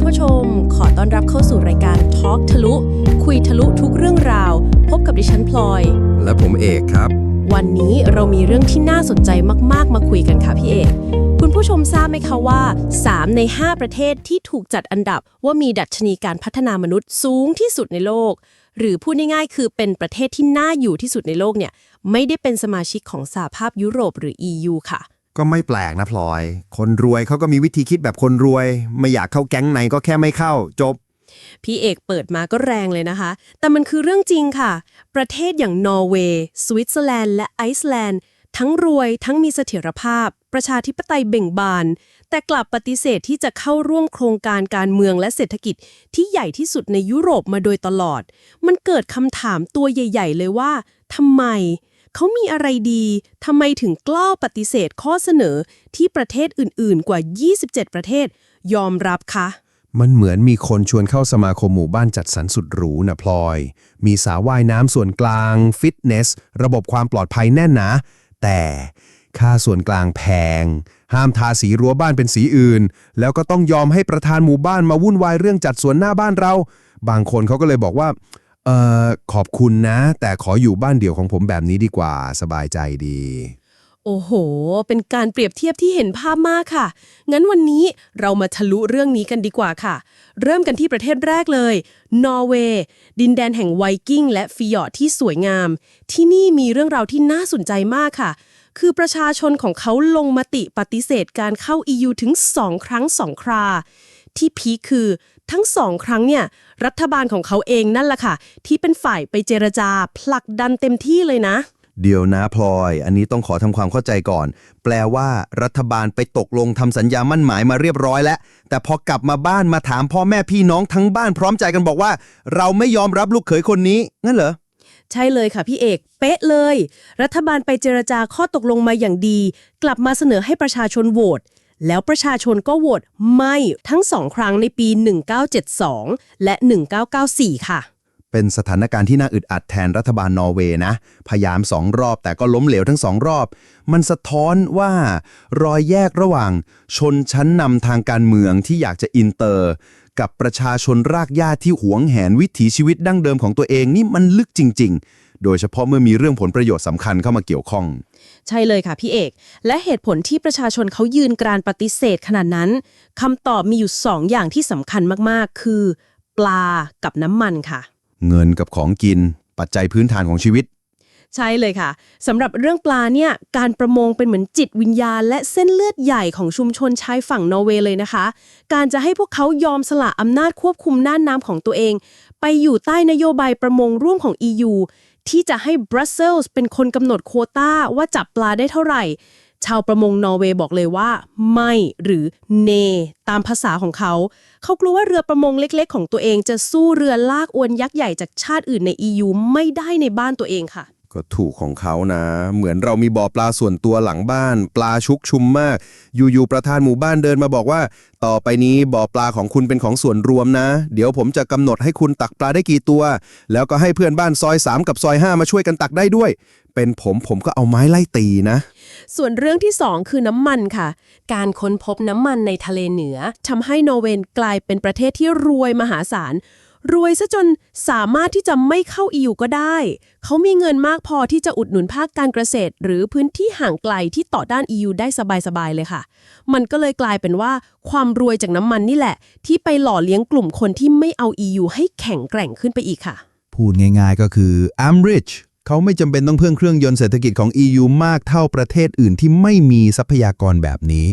คุณผู้ชม ขอต้อนรับเข้าสู่รายการ Talk ทะลุ คุยทะลุทุกเรื่องราว พบกับดิฉันพลอย และผมเอกครับ วันนี้เรามีเรื่องที่น่าสนใจมาก ๆ มาคุยกันค่ะพี่เอกคุณผู้ชมทราบไหมคะว่า 3 ใน 5 ประเทศที่ถูกจัดอันดับว่ามีดัชนีการพัฒนามนุษย์สูงที่สุดในโลก หรือพูดง่ายๆ คือเป็นประเทศที่น่าอยู่ที่สุดในโลกเนี่ยไม่ได้เป็นสมาชิกของสหภาพยุโรปหรือ EU ค่ะ ก็ไม่แปลกนะพลอย คนรวยเขาก็มีวิธีคิดแบบคนรวย ไม่อยากเข้าแก๊งไหนก็แค่ไม่เข้าจบ พี่เอกเปิดมาก็แรงเลยนะคะ แต่มันคือเรื่องจริงค่ะ ประเทศอย่างนอร์เวย์ สวิตเซอร์แลนด์ และไอซ์แลนด์ ทั้งรวยทั้งมีเสถียรภาพ ประชาธิปไตยเบ่งบาน แต่กลับปฏิเสธที่จะเข้าร่วมโครงการการเมืองและเศรษฐกิจที่ใหญ่ที่สุดในยุโรปมาโดยตลอด มันเกิดคำถามตัวใหญ่ ๆ เลยว่าทำไม เขามีอะไรดีทำไมถึงกล้าปฏิเสธข้อเสนอที่ประเทศอื่นๆ กว่า 27 ประเทศ ยอมรับคะ มันเหมือนมีคนชวนเข้าสมาคมหมู่บ้านจัดสรรสุดหรูนะพลอย มีสาว่ายน้ำส่วนกลาง ฟิตเนส ระบบความปลอดภัยแน่นหนะแต่ค่าส่วนกลางแพง ห้ามทาสีรั้วบ้านเป็นสีอื่น แล้วก็ต้องยอมให้ประธานหมู่บ้านมาวุ่นวายเรื่องจัดสวนหน้าบ้านเรา บางคนเขาก็เลยบอกว่า เอ่อขอบคุณนะ แต่ขออยู่บ้านเดี่ยวของผมแบบนี้ดีกว่าสบายใจดี โอ้โห เป็นการเปรียบเทียบที่เห็นภาพมากค่ะ งั้นวันนี้เรามาทะลุเรื่องนี้กันดีกว่าค่ะ เริ่มกันที่ประเทศแรกเลย นอร์เวย์ ดินแดนแห่งไวกิ้งและฟิยอร์ดที่สวยงาม ที่นี่มีเรื่องราวที่น่าสนใจมากค่ะ คือประชาชนของเขาลงมติปฏิเสธการเข้า EU ถึง 2 ครั้ง 2 ครา ที่พีคคือทั้งสองครั้งเนี่ยรัฐบาลของเขาเองนั่นแหละค่ะ ที่เป็นฝ่ายไปเจรจาผลักดันเต็มที่เลยนะ เดี๋ยวนะพลอย อันนี้ต้องขอทำความเข้าใจก่อน แปลว่ารัฐบาลไปตกลงทำสัญญามั่นหมายมาเรียบร้อยแล้ว แต่พอกลับมาบ้านมาถามพ่อแม่พี่น้องทั้งบ้านพร้อมใจกันบอกว่า เราไม่ยอมรับลูกเขยคนนี้งั้นเหรอใช่เลยค่ะพี่เอก เป๊ะเลย รัฐบาลไปเจรจาข้อตกลงมาอย่างดี กลับมาเสนอให้ประชาชนโหวต แล้วประชาชนก็โหวตไม่ทั้งสองครั้งในปี 1972 และ 1994 ค่ะ เป็นสถานการณ์ที่น่าอึดอัดแทนรัฐบาลนอร์เวย์นะ พยายามสองรอบแต่ก็ล้มเหลวทั้งสองรอบ มันสะท้อนว่ารอยแยกระหว่างชนชั้นนำทางการเมืองที่อยากจะอินเตอร์ กับประชาชนรากหญ้าที่หวงแหนวิถีชีวิตดั้งเดิมของตัวเองนี่มันลึกจริง ๆ โดยเฉพาะเมื่อมีเรื่องผลประโยชน์สำคัญเข้ามาเกี่ยวข้อง ใช่เลยค่ะพี่เอก และเหตุผลที่ประชาชนเขายืนกรานปฏิเสธขนาดนั้นคำตอบมีอยู่สองอย่างที่สำคัญมากๆ คือ ปลากับน้ำมันค่ะ เงินกับของกิน ปัจจัยพื้นฐานของชีวิต ใช่เลยค่ะสำหรับเรื่องปลาเนี่ยการประมงเป็นเหมือนจิตวิญญาณ และเส้นเลือดใหญ่ของชุมชนชายฝั่งนอร์เวย์เลยนะคะ การจะให้พวกเขายอมสละอำนาจควบคุมน่านน้ำของตัวเอง ไปอยู่ใต้นโยบายประมงร่วมของ EU ที่จะให้บรัสเซลส์เป็นคนกำหนดโควต้าว่าจับปลาได้เท่าไหร่ ชาวประมงนอร์เวย์บอกเลยว่า ไม่หรือเน ตามภาษาของเขา เขากลัวว่าเรือประมงเล็กๆ ของตัวเองจะสู้เรือลากอวนยักษ์ใหญ่จากชาติอื่นใน EU ไม่ได้ในบ้านตัวเองค่ะ ก็ถูกของเขานะ เหมือนเรามีบ่อปลาส่วนตัวหลังบ้าน ปลาชุกชุมมาก อยู่ๆประธานหมู่บ้านเดินมาบอกว่า ต่อไปนี้บ่อปลาของคุณเป็นของส่วนรวมนะ เดี๋ยวผมจะกำหนดให้คุณตักปลาได้กี่ตัว แล้วก็ให้เพื่อนบ้านซอย 3 กับซอย 5 มาช่วยกันตักได้ด้วย เป็นผมผมก็เอาไม้ไล่ตีนะ ส่วนเรื่องที่ 2 คือน้ำมันค่ะ การค้นพบน้ำมันในทะเลเหนือทำให้นอร์เวย์กลายเป็นประเทศที่รวยมหาศาล รวยซะจนสามารถที่จะไม่เข้า EU ก็ได้ เขามีเงินมากพอที่จะอุดหนุนภาคการเกษตร หรือพื้นที่ห่างไกลที่ต่อด้าน EU ได้สบายๆเลยค่ะ มันก็เลยกลายเป็นว่าความรวยจากน้ำมันนี่แหละ ที่ไปหล่อเลี้ยงกลุ่มคนที่ไม่เอา EU ให้แข็งแกร่งขึ้นไปอีกค่ะ พูดง่ายๆก็คือ I'm rich เขาไม่จำเป็นต้องเพิ่มเครื่องยนต์เศรษฐกิจของ EU มากเท่าประเทศอื่นที่ไม่มีทรัพยากรแบบนี้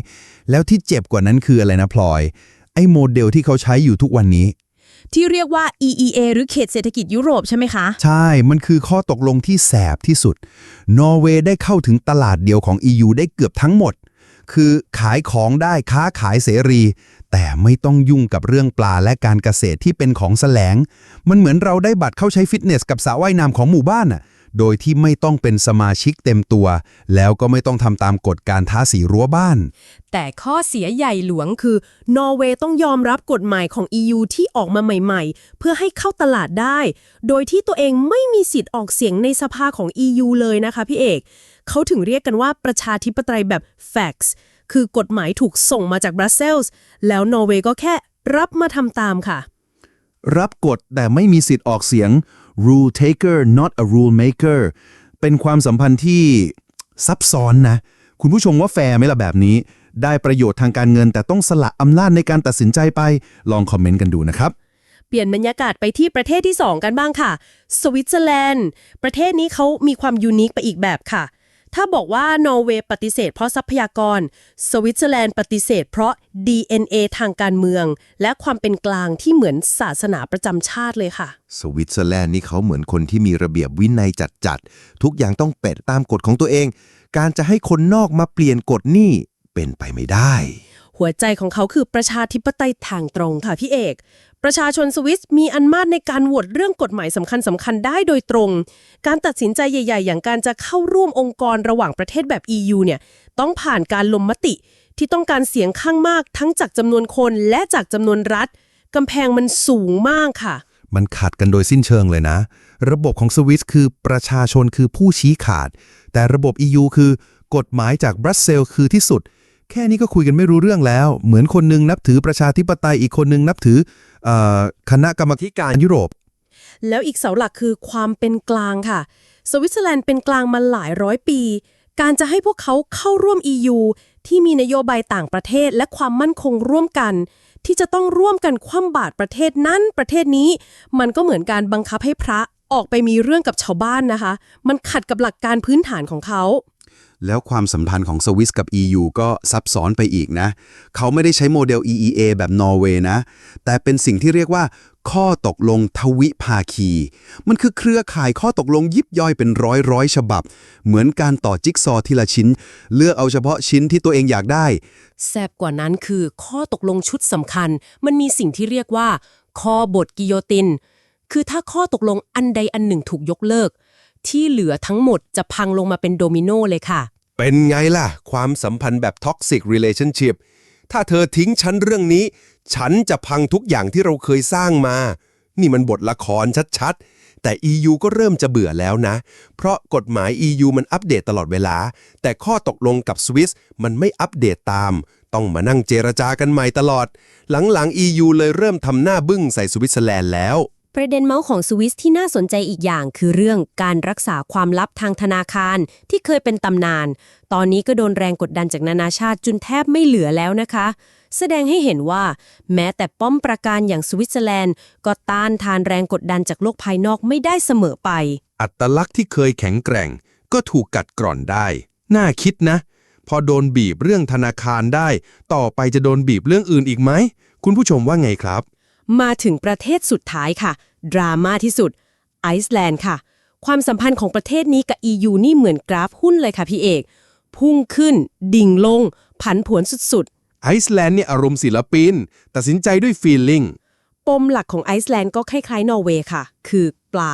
แล้วที่เจ็บกว่านั้นคืออะไรนะพลอยไอ้โมเดลที่เขาใช้อยู่ทุกวันนี้ ที่เรียกว่า EEA หรือเขตเศรษฐกิจยุโรปใช่ไหมคะ ใช่ มันคือข้อตกลงที่แสบที่สุด นอร์เวย์ได้เข้าถึงตลาดเดียวของ EU ได้เกือบทั้งหมด คือขายของได้ค้าขายเสรี แต่ไม่ต้องยุ่งกับเรื่องปลาและการเกษตรที่เป็นของแสลง มันเหมือนเราได้บัตรเข้าใช้ฟิตเนสกับสระว่ายน้ำของหมู่บ้านอะ โดยที่ไม่ต้องเป็นสมาชิกเต็มตัว แล้วก็ไม่ต้องทำตามกฎการท้าสีรั้วบ้าน แต่ข้อเสียใหญ่หลวงคือ นอร์เวย์ต้องยอมรับกฎหมายของ EU ที่ออกมาใหม่ ๆ เพื่อให้เข้าตลาดได้ โดยที่ตัวเองไม่มีสิทธิ์ออกเสียงในสภาของ EU เลยนะคะพี่เอก เขาถึงเรียกกันว่าประชาธิปไตยแบบ facts คือกฎหมายถูกส่งมาจากบรัสเซลส์แล้วนอร์เวย์ก็แค่รับมาทำตามค่ะ รับกฎแต่ไม่มีสิทธิ์ออกเสียง rule taker not a rule maker เป็นความสัมพันธ์ที่ซับซ้อนนะ คุณผู้ชมว่าแฟร์ไหมล่ะแบบนี้ ได้ประโยชน์ทางการเงิน แต่ต้องสละอำนาจในการตัดสินใจไป ลองคอมเมนต์กันดูนะครับเปลี่ยนบรรยากาศไปที่ประเทศที่ 2 กันบ้างค่ะ สวิตเซอร์แลนด์ ประเทศนี้เขามีความยูนิคไปอีกแบบค่ะ ถ้าบอกว่านอร์เวย์ปฏิเสธเพราะทรัพยากร สวิตเซอร์แลนด์ปฏิเสธเพราะ DNA ทางการเมือง และความเป็นกลางที่เหมือนศาสนาประจำชาติเลยค่ะ สวิตเซอร์แลนด์นี่เขาเหมือนคนที่มีระเบียบวินัยจัดๆ ทุกอย่างต้องเป็ดตามกฎของตัวเอง การจะให้คนนอกมาเปลี่ยนกฎนี่เป็นไปไม่ได้ หัวใจของเขาคือประชาธิปไตยทางตรงค่ะพี่เอก ประชาชนสวิสมีอันมาตในการโหวตเรื่องกฎหมายสำคัญสำคัญๆได้โดยตรง การตัดสินใจใหญ่ ๆ อย่างการจะเข้าร่วมองค์กรระหว่างประเทศแบบ EU เนี่ยต้องผ่านการลงมติที่ต้องการเสียงข้างมากทั้งจากจำนวนคนและจากจำนวนรัฐกำแพงมันสูงมากค่ะ มันขัดกันโดยสิ้นเชิงเลยนะ ระบบของสวิสคือประชาชนคือผู้ชี้ขาด แต่ระบบ EU คือกฎหมายจากบรัสเซลส์คือที่สุด แค่นี้ก็คุยกันไม่รู้เรื่องแล้ว เหมือนคนหนึงนับถือประชาธิปไตยอีกคนหนึงนับถืออคณะกรรมธิการยุโรป แล้วอีกเสาหลักคือความเป็นกลางค่ะ สวิตเซอร์แลนด์เป็นกลางมาหลายร้อยปี การจะให้พวกเขาเข้าร่วม EU ที่มีนโยบายต่างประเทศและความมั่นคงร่วมกัน ที่จะต้องร่วมกันคว่ำบาตรประเทศนั้นประเทศนี้ มันก็เหมือนการบังคับให้พระออกไปมีเรื่องกับชาวบ้านนะคะ มันขัดกับหลักการพื้นฐานของเขา แล้วความสัมพันธ์ของสวิสกับ EU ก็ซับซ้อนไปอีกนะ เขาไม่ได้ใช้โมเดล EEA แบบนอร์เวย์นะ แต่เป็นสิ่งที่เรียกว่า ข้อตกลงทวิภาคี มันคือเครือข่ายข้อตกลงยิบย่อยเป็นร้อยร้อยฉบับ เหมือนการต่อจิ๊กซอว์ทีละชิ้น เลือกเอาเฉพาะชิ้นที่ตัวเองอยากได้ แซบกว่านั้นคือข้อตกลงชุดสำคัญ มันมีสิ่งที่เรียกว่า ข้อบทกิโยติน คือถ้าข้อตกลงอันใดอันหนึ่งถูกยกเลิก ที่เหลือทั้งหมดจะพังลงมาเป็นโดมิโนเลยค่ะ เป็นไงล่ะ ความสัมพันธ์แบบ toxic relationship ถ้าเธอทิ้งฉันเรื่องนี้ ฉันจะพังทุกอย่างที่เราเคยสร้างมา นี่มันบทละครชัดๆ แต่ EU ก็เริ่มจะเบื่อแล้วนะ เพราะกฎหมาย EU มันอัปเดตตลอดเวลา แต่ข้อตกลงกับสวิสมันไม่อัปเดตตาม ต้องมานั่งเจรจากันใหม่ตลอด หลังๆ EU เลยเริ่มทำหน้าบึ้งใส่สวิตเซอร์แลนด์แล้ว ประเด็นเมาส์ของสวิสที่น่าสนใจอีกอย่างคือเรื่องการรักษาความลับทางธนาคารที่เคยเป็นตำนาน ตอนนี้ก็โดนแรงกดดันจากนานาชาติจนแทบไม่เหลือแล้วนะคะ แสดงให้เห็นว่า แม้แต่ป้อมประการอย่างสวิตเซอร์แลนด์ ก็ต้านทานแรงกดดันจากโลกภายนอกไม่ได้เสมอไป อัตลักษณ์ที่เคยแข็งแกร่ง ก็ถูกกัดกร่อนได้ น่าคิดนะ พอโดนบีบเรื่องธนาคารได้ ต่อไปจะโดนบีบเรื่องอื่นอีกไหมคุณผู้ชมว่าไงครับ มาถึงประเทศสุดท้ายค่ะ ดราม่าที่สุด ไอซ์แลนด์ค่ะ ความสัมพันธ์ของประเทศนี้กับ EU นี่เหมือนกราฟหุ้นเลยค่ะพี่เอก พุ่งขึ้น ดิ่งลง ผันผวนสุดไอซ์แลนด์เนี่ยอารมณ์ศิลปิน ตัดสินใจด้วยฟีลลิ่งๆปมหลักของไอซ์แลนด์ก็คล้ายๆนอร์เวย์ค่ะ คือปลา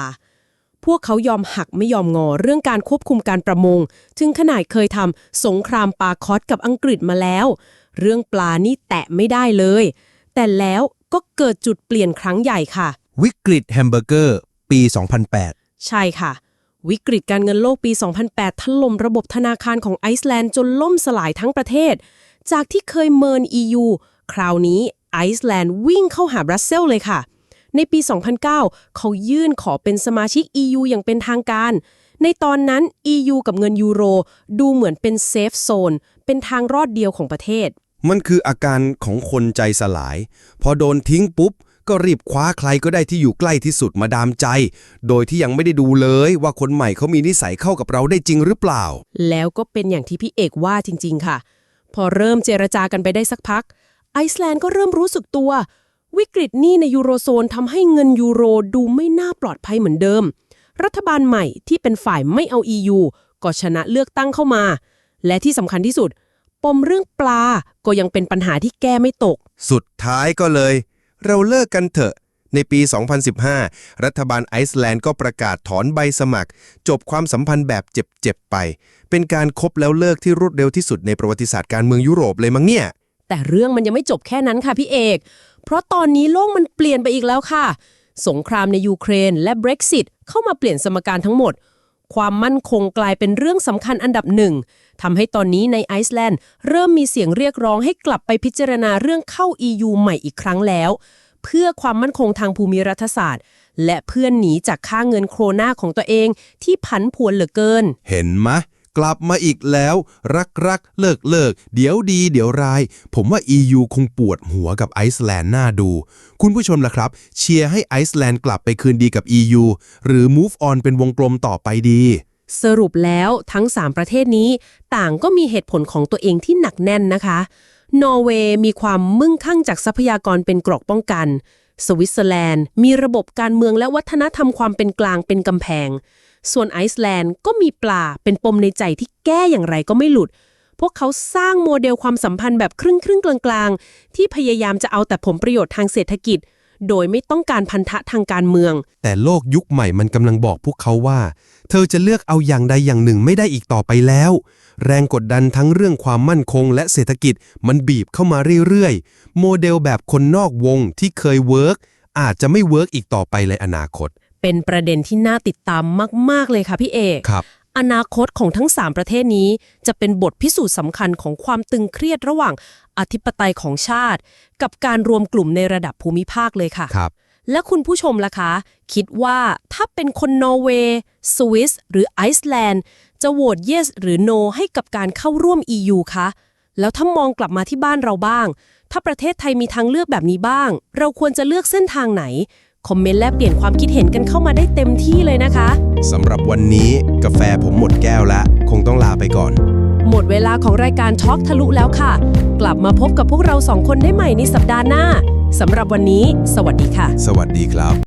พวกเขายอมหักไม่ยอมงอเรื่องการควบคุมการประมง ถึงขนาดเคยทำสงครามปลาคอสกับอังกฤษมาแล้ว เรื่องปลานี่แตะไม่ได้เลย แต่แล้ว ก็เกิดจุดเปลี่ยนครั้งใหญ่ค่ะ วิกฤตแฮมเบอร์เกอร์ปี 2008 ใช่ค่ะ วิกฤตการเงินโลกปี 2008ถล่มระบบธนาคารของไอซ์แลนด์จนล่มสลายทั้งประเทศ จากที่เคยเมิน EU คราวนี้ไอซ์แลนด์วิ่งเข้าหาบรัสเซลเลยค่ะ ในปี 2009 เขายื่นขอเป็นสมาชิก EU อย่างเป็นทางการ ในตอนนั้น EU กับเงินยูโร ดูเหมือนเป็นเซฟโซนเป็นทางรอดเดียวของประเทศ มันคืออาการของคนใจสลาย พอโดนทิ้งปุ๊บ ก็รีบคว้าใครก็ได้ที่อยู่ใกล้ที่สุดมาดามใจ โดยที่ยังไม่ได้ดูเลยว่าคนใหม่เขามีนิสัยเข้ากับเราได้จริงหรือเปล่า แล้วก็เป็นอย่างที่พี่เอกว่าจริง ๆ ค่ะ พอเริ่มเจรจากันไปได้สักพัก ไอซ์แลนด์ก็เริ่มรู้สึกตัว วิกฤตหนี้ในยูโรโซนทำให้เงินยูโรดูไม่น่าปลอดภัยเหมือนเดิม รัฐบาลใหม่ที่เป็นฝ่ายไม่เอา EU ก็ชนะเลือกตั้งเข้ามา และที่สำคัญที่สุด ปมเรื่องปลาก็ยังเป็นปัญหาที่แก้ไม่ตก สุดท้ายก็เลย เราเลิกกันเถอะ ในปี 2015 รัฐบาลไอซ์แลนด์ก็ประกาศถอนใบสมัคร จบความสัมพันธ์แบบเจ็บๆไป เป็นการคบแล้วเลิกที่รวดเร็วที่สุดในประวัติศาสตร์การเมืองยุโรปเลยมั้งเนี่ย แต่เรื่องมันยังไม่จบแค่นั้นค่ะพี่เอก เพราะตอนนี้โลกมันเปลี่ยนไปอีกแล้วค่ะ สงครามในยูเครนและ Brexit เข้ามาเปลี่ยนสมการทั้งหมด ความมั่นคงกลายเป็นเรื่องสำคัญอันดับหนึ่งทำให้ตอนนี้ในไอซ์แลนด์เริ่มมีเสียงเรียกร้องให้กลับไปพิจารณาเรื่องเข้า EU ใหม่อีกครั้งแล้ว เพื่อความมั่นคงทางภูมิรัฐศาสตร์ และเพื่อนหนีจากค่าเงินโครนาของตัวเองที่ผันผวนเหลือเกิน เห็นมะ กลับมาอีกแล้ว รักรักเลิกเลิกเดี๋ยวดี เดี๋ยวร้าย ผมว่า EU คงปวดหัวกับไอซ์แลนด์น่าดู คุณผู้ชมล่ะครับ เชียร์ให้ไอซ์แลนด์กลับไปคืนดีกับ EU หรือ move on เป็นวงกลมต่อไปดี สรุปแล้วทั้ง 3 ประเทศนี้ ต่างก็มีเหตุผลของตัวเองที่หนักแน่นนะคะนอร์เวย์มีความมึ่งคั่งจากทรัพยากรเป็นเกรอกป้องกัน สวิตเซอร์แลนด์ มีระบบการเมืองและวัฒนธรรมความเป็นกลางเป็นกำแพง ส่วนไอซ์แลนด์ก็มีปลาเป็นปมในใจที่แก้อย่างไรก็ไม่หลุด พวกเขาสร้างโมเดลความสัมพันธ์แบบครึ่งครึ่งๆกลางๆ ที่พยายามจะเอาแต่ผลประโยชน์ทางเศรษฐกิจ โดยไม่ต้องการพันธะทางการเมือง แต่โลกยุคใหม่มันกำลังบอกพวกเขาว่า เธอจะเลือกเอาอย่างใดอย่างหนึ่งไม่ได้อีกต่อไปแล้ว แรงกดดันทั้งเรื่องความมั่นคง และเศรษฐกิจมันบีบเข้ามาเรื่อยๆ โมเดลแบบคนนอกวงที่เคยเวิร์กอาจจะไม่เวิร์กอีกต่อไปในอนาคต เป็นประเด็นที่น่าติดตามมาก ๆ เลยค่ะพี่เอกครับอนาคตของทั้ง 3 ประเทศนี้ จะเป็นบทพิสูจน์สำคัญของความตึงเครียดระหว่างอธิปไตยของชาติ กับการรวมกลุ่มในระดับภูมิภาคเลยค่ะครับและคุณผู้ชมล่ะคะ คิดว่าถ้าเป็นคนนอร์เวย์สวิสหรือไอซ์แลนด์ จะโหวต yes หรือ no ให้กับการเข้าร่วม EU คะแล้วถ้ามองกลับมาที่บ้านเราบ้าง ถ้าประเทศไทยมีทางเลือกแบบนี้บ้าง เราควรจะเลือกเส้นทางไหน คอมเมนต์และเปลี่ยนความคิดเห็นกันเข้ามาได้เต็มที่เลยนะคะ สำหรับวันนี้กาแฟผมหมดแก้วแล้ว คงต้องลาไปก่อน หมดเวลาของรายการทอล์กทะลุแล้วค่ะ กลับมาพบกับพวกเราสองคนได้ใหม่ในสัปดาห์หน้าสำหรับวันนี้ สวัสดีค่ะ สวัสดีครับ